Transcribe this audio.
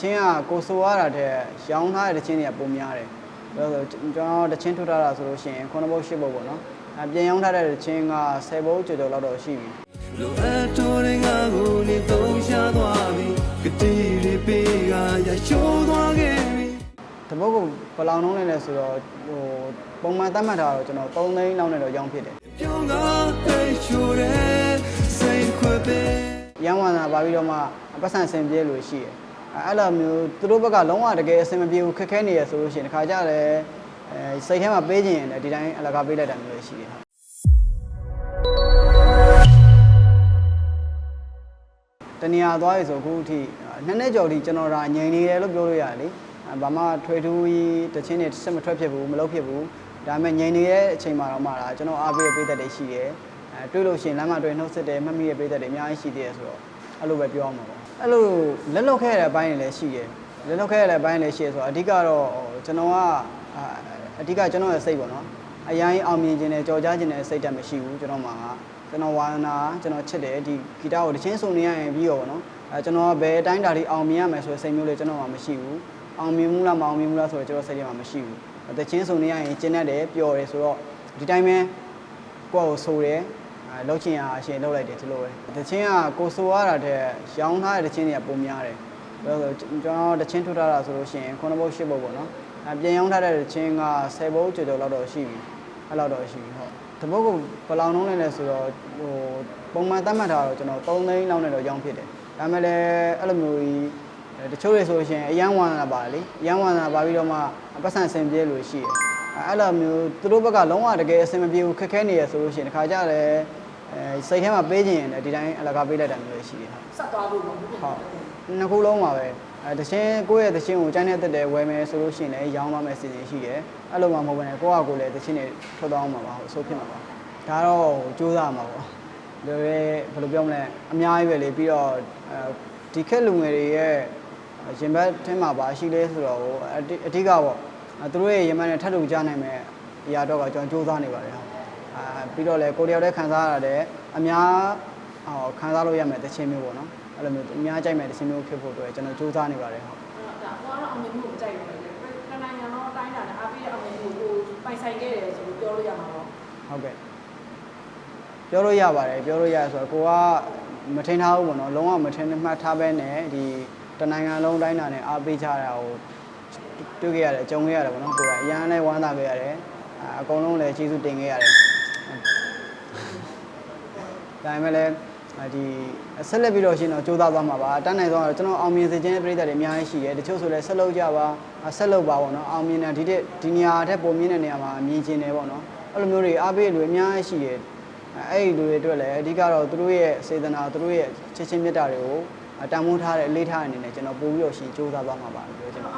ချင်းကကိုဆိုရတာတဲ့ရောင်းထားတဲ့တချင်းတွေကပုံများတယ်ဒါဆိုကျွန်တော်တချင်းထုတ်ထားတာဆိုလို့ရှိရင်9ဘုတ်10ဘုတ်ပေါ့နော်အပြင်ရောင်းထားတဲ့တချင်းက10ဘုတ်ကျော်ကျော်လောက်တော့ရှိပြီလိုအပ်တော်တဲ့ငါကိုနေသုံးရှားသွားပြီကတိတွေပေးကရရှိုးသွားခဲ့ပြီတပုတ်ကဘယ်လောင်နှုံးနေလဲဆိုတော့ဟိုပုံမှန်သတ်မှတ်ထားတော့ကျွန်တော်3သိန်းလောက်နဲ့တော့ရောင်းဖြစ်တယ်ပြောင်းလာတဲ့ချိုးတဲ့စိတ်ခွဲပဲရန်ဝါနာပါပြီးတော့မှပတ်စံဆင်ပြေလို့ရှိတယ် အဲအဲ့လိုမျိုးသူတို့ဘက်ကလုံးဝတကယ်အဆင်မပြေဘူးခက်ခဲနေရဆိုလို့ရှိရင်တစ်ခါကြတယ်အဲစိတ်ထဲမှာပေးခြင်းရင်လည်းဒီတိုင်းအလကားပေးလိုက်တာမျိုးလည်းရှိတယ်တနေရာသွားရဆိုအခုအထိနှစ်နှစ်ကျော်ထိကျွန်တော်ဒါငြိမ်နေတယ်လို့ပြောလို့ရတယ်လေဘာမှထွေထူးကြီးတချင်းတွေဆက်မထွက်ဖြစ်ဘူးမလုပ်ဖြစ်ဘူးဒါပေမဲ့ငြိမ်နေတဲ့အချိန်မှာတော့မှဒါကျွန်တော်အားပေးတဲ့ပေးသက်တွေရှိတယ်အဲတွေ့လို့ရှိရင်လမ်းမတွေ့နှုတ်ဆက်တယ်မှတ်မိတဲ့ပေးသက်တွေအများကြီးရှိသေးတယ်ဆိုတော့ အဲ့လိုပဲပြောအောင်ပါပေါ့အဲ့လိုလက်လွတ်ခဲ့တဲ့အပိုင်းတွေလည်းရှိတယ်လက်လွတ်ခဲ့တဲ့အပိုင်းလည်းရှိရဆိုတော့အဓိကတော့ကျွန်တော်ကအဓိကကျွန်တော်ရဲ့စိတ်ပေါ့နော်အရင်အောင်မြင်ခြင်းနဲ့ကြော်ကြားခြင်းနဲ့စိတ်တက်မရှိဘူးကျွန်တော်မှာကျွန်တော်ဝါသနာကျွန်တော်ချစ်တယ်ဒီဂီတကိုတချင်းစုံနေရရင်ပြီးတော့ပေါ့နော်အဲကျွန်တော်ကဘယ်အတိုင်းတားလေးအောင်မြင်ရမယ်ဆိုတဲ့စိတ်မျိုးလေးကျွန်တော်မှာမရှိဘူးအောင်မြင်မှုလားမအောင်မြင်ဘူးလားဆိုတော့ကျွန်တော်စိတ်ထဲမှာမရှိဘူးတချင်းစုံနေရရင်ကျင်းတတ်တယ်ပျော်တယ်ဆိုတော့ဒီတိုင်းပဲကိုယ့်ကိုဆိုတယ်အဲ လှုပ်ချင်ရအရှင်လှုပ်လိုက်တယ်ဒီလိုပဲတချင်းကကိုဆိုရတာတဲ့ရောင်းထားတဲ့တချင်းတွေကပုံများတယ်ဒါဆိုကျွန်တော်တချင်းထုတ်ထားတာဆိုလို့ရှိရင်9ဘုတ်10ဘုတ်ပေါ့နော်အပြင်ရောင်းထားတဲ့တချင်းက10ဘုတ်ကျော်ကျော်လောက်တော့ရှိပြီအဲ့လောက်တော့ရှိပြီဟုတ်တပုတ်ကဘယ်လောင်နှုံးနေလဲဆိုတော့ဟိုပုံမှန်သတ်မှတ်ထားတော့ကျွန်တော်3သိန်းလောက်နဲ့တော့ရောင်းဖြစ်တယ်ဒါပေမဲ့လည်းအဲ့လိုမျိုးကြီးတချို့တွေဆိုလို့ရှိရင်အရန်ဝါနာပါလေအရန်ဝါနာပါပြီးတော့မှပတ်စံဆင်ပြေလို့ရှိတယ် အဲ့လိုမျိုးသူတို့ဘက်ကလုံးဝတကယ်အဆင်မပြေဘူးခက်ခဲနေရဆိုလို့ရှိရင်တစ်ခါကြတယ်အဲစိတ်ထဲမှာပေးခြင်းရင်လည်းဒီတိုင်းအလကားပေးလိုက်တာမျိုးရှိတယ်ဟုတ်ဆက်သွားလို့ပေါ့ဟုတ်ဟုတ်နှစ်ခုလုံးပါပဲအဲတချင်းကိုယ့်ရဲ့တချင်းကိုကျန်းတဲ့တက်တယ်ဝယ်မယ်ဆိုလို့ရှိရင်လည်းရောင်းသွားမယ်စီစဉ်ရှိတယ်အဲ့လိုမှမဟုတ်ဘဲနဲ့ကိုယ့်ဟာကိုယ်လည်းတချင်းတွေထွက်သွားအောင်မှာပါဟုတ်အဆိုးဖြစ်မှာပါဒါတော့စူးစမ်းမှာပေါ့ဒါပဲဘယ်လိုပြောမလဲအများကြီးပဲလေပြီးတော့အဲဒီခက်လူငယ်တွေရဲ့ရင်ဘတ်ထဲမှာပါရှိလဲဆိုတော့အတိအဓိကပေါ့အဲ သူတို့ရဲ့ရင်ဘတ်နဲ့ထပ်တူကြနိုင်မယ်အရာတော့ကကျွန်တော်စူးစမ်းနေပါတယ်ဟုတ်အာပြီးတော့လေကိုယ်တယောက်တည်းခံစားရတဲ့အများဟောခံစားလို့ရမယ်တချင်းမျိုးပေါ့နော်အဲ့လိုမျိုးအများကြိုက်မယ်တချင်းမျိုးဖြစ်ဖို့အတွက်ကျွန်တော်စူးစမ်းနေပါတယ်ဟုတ်ဒါတော့အောင်မြင်မှုကိုကြိုက်တယ်တနိုင်ငံလုံးအတိုင်းအတာနဲ့အားပေးတဲ့အောင်မြင်မှုကိုပိုင်ဆိုင်ခဲ့တယ်ဆိုလို့ပြောလို့ရမှာပေါ့ဟုတ်ကဲ့ပြောလို့ရပါတယ်ပြောလို့ရဆိုတော့ကိုကမထင်ထားဘူးပေါ့နော်လုံးဝမထင်မှတ်ထားပဲနဲ့ဒီတနိုင်ငံလုံးတိုင်းတာနဲ့အားပေးကြတာကို တွေ့ခဲ့ရတယ်ကြုံခဲ့ရတယ်ပေါ့နော်ကိုကအရန်လည်းဝမ်းသာခဲ့ရတယ်အာအကုန်လုံးလည်းကျေးဇူးတင်ခဲ့ရတယ်ဒါပေမဲ့လည်းဒီဆက်လက်ပြီးတော့ရှင်တော့ကြိုးစားသွားမှာပါတန်းနိုင်သွားတော့ကျွန်တော်အောင်မြင်စေခြင်းတဲ့ပြည်သက်တွေအများကြီးရှိတယ်တချို့ဆိုလည်းဆက်လုပ်ကြပါဆက်လုပ်ပါပေါ့နော်အောင်မြင်တဲ့ဒီတဲ့ဒီနေရာထက်ပုံမြင်တဲ့နေရာမှာမြင်ကျင်တယ်ပေါ့နော်အဲ့လိုမျိုးတွေအားပေးလူအများကြီးရှိတယ်အဲ့ဒီလူတွေအတွက်လည်းအဓိကတော့သူတို့ရဲ့စေတနာသူတို့ရဲ့ချစ်ချင်းမေတ္တာတွေကိုတန်ဖိုးထားတဲ့အလေးထားတဲ့အနေနဲ့ကျွန်တော်ပို့ပြီးတော့ရှင်ကြိုးစားသွားမှာပါလို့ပြောချင်ပါတယ်